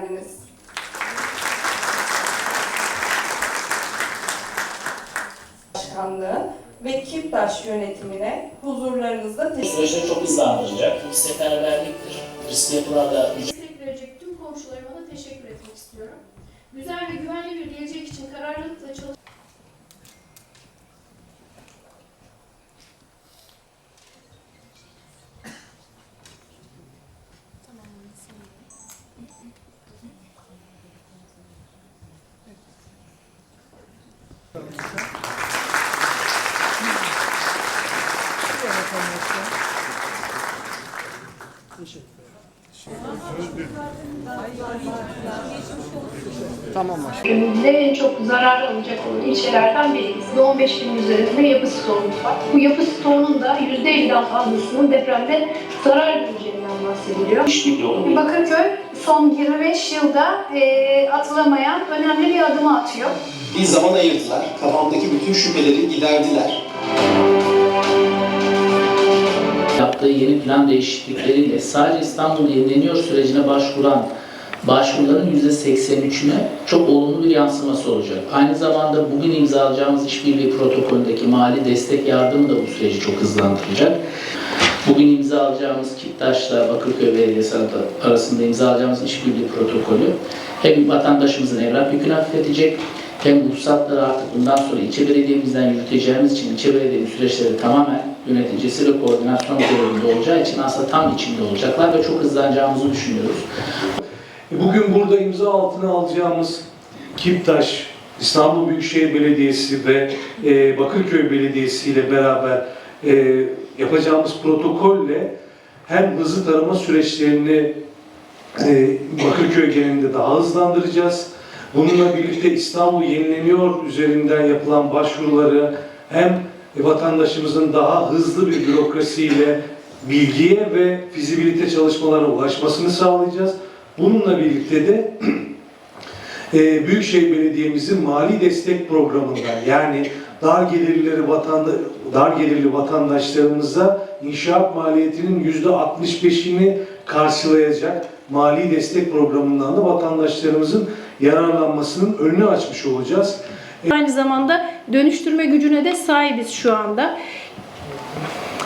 geldiniz. Başkanlığı ve Kiptaş yönetimine huzurlarınızda teşekkür Süreçleri çok hızlandıracak. Bu seferberliktir. Riskli yapılarla Destek verecek tüm komşularıma da teşekkür etmek istiyorum. Güzel ve güvenli bir gelecek için kararlılıkla tanışsa. Bir ara tanışsa. Teşekkür çalışan ülkemizde en çok zarar alacak olan ilçelerden biriyiz. Ve 15 bin üzerinde yapı stoğumuz var. Bu yapı stoğunun da %50'den fazlasının depremde zarar göreceğinden bahsediliyor. Bakırköy son 25 yılda e, atılamayan önemli bir adımı atıyor. bir zaman ayırdılar. Kafamdaki bütün şüpheleri giderdiler. Yaptığı yeni plan değişiklikleriyle sadece İstanbul yenileniyor sürecine başvuran başvuruların %83'üne çok olumlu bir yansıması olacak. Aynı zamanda bugün imzalayacağımız işbirliği protokolündeki mali destek yardımı da bu süreci çok hızlandıracak. Bugün imzalayacağımız Kiptaş'la Bakırköy Belediyesi arasında imzalayacağımız işbirliği protokolü hem vatandaşımızın evrak yükünü hafifletecek hem ruhsatları artık bundan sonra ilçe belediyemizden yürüteceğimiz için ilçe belediyenin süreçleri tamamen yöneticisi ve koordinasyon görevinde olacağı için aslında tam içinde olacaklar ve çok hızlanacağımızı düşünüyoruz. Bugün burada imza altına alacağımız Kiptaş, İstanbul Büyükşehir Belediyesi ve e, Bakırköy Belediyesi ile beraber e, yapacağımız protokolle hem hızlı tarama süreçlerini e, Bakırköy genelinde daha hızlandıracağız. Bununla birlikte İstanbul yenileniyor üzerinden yapılan başvuruları hem vatandaşımızın daha hızlı bir bürokrasiyle bilgiye ve fizibilite çalışmalarına ulaşmasını sağlayacağız. Bununla birlikte de e, Büyükşehir Belediye'mizin mali destek programından yani dar gelirleri vatanda, dar gelirli vatandaşlarımıza inşaat maliyetinin yüzde 65'ini karşılayacak mali destek programından da vatandaşlarımızın yararlanmasının önünü açmış olacağız. Aynı zamanda dönüştürme gücüne de sahibiz şu anda.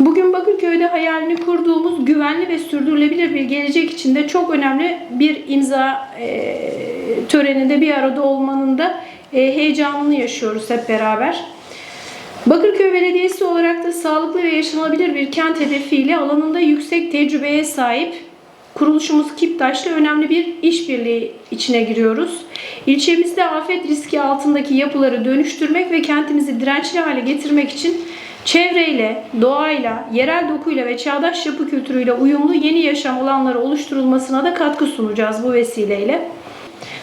Bugün Bakırköy'de hayalini kurduğumuz güvenli ve sürdürülebilir bir gelecek için de çok önemli bir imza e, töreninde bir arada olmanın da e, heyecanını yaşıyoruz hep beraber. Bakırköy Belediyesi olarak da sağlıklı ve yaşanabilir bir kent hedefiyle alanında yüksek tecrübeye sahip kuruluşumuz Kiptaş'la önemli bir işbirliği içine giriyoruz. İlçemizde afet riski altındaki yapıları dönüştürmek ve kentimizi dirençli hale getirmek için çevreyle, doğayla, yerel dokuyla ve çağdaş yapı kültürüyle uyumlu yeni yaşam alanları oluşturulmasına da katkı sunacağız bu vesileyle.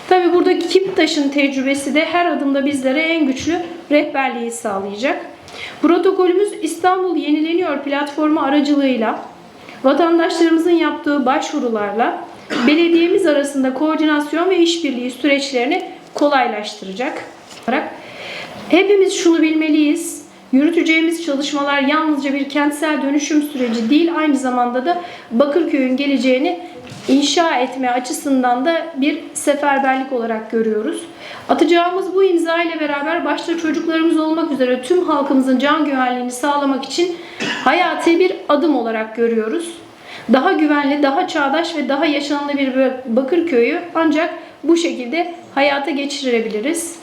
Tabi buradaki Kiptaş'ın tecrübesi de her adımda bizlere en güçlü rehberliği sağlayacak. Protokolümüz İstanbul Yenileniyor platformu aracılığıyla vatandaşlarımızın yaptığı başvurularla belediyemiz arasında koordinasyon ve işbirliği süreçlerini kolaylaştıracak. Hepimiz şunu bilmeliyiz. Yürüteceğimiz çalışmalar yalnızca bir kentsel dönüşüm süreci değil, aynı zamanda da Bakırköy'ün geleceğini inşa etme açısından da bir seferberlik olarak görüyoruz. Atacağımız bu imza ile beraber başta çocuklarımız olmak üzere tüm halkımızın can güvenliğini sağlamak için hayati bir adım olarak görüyoruz. Daha güvenli, daha çağdaş ve daha yaşanılı bir Bakırköy'ü ancak bu şekilde hayata geçirebiliriz.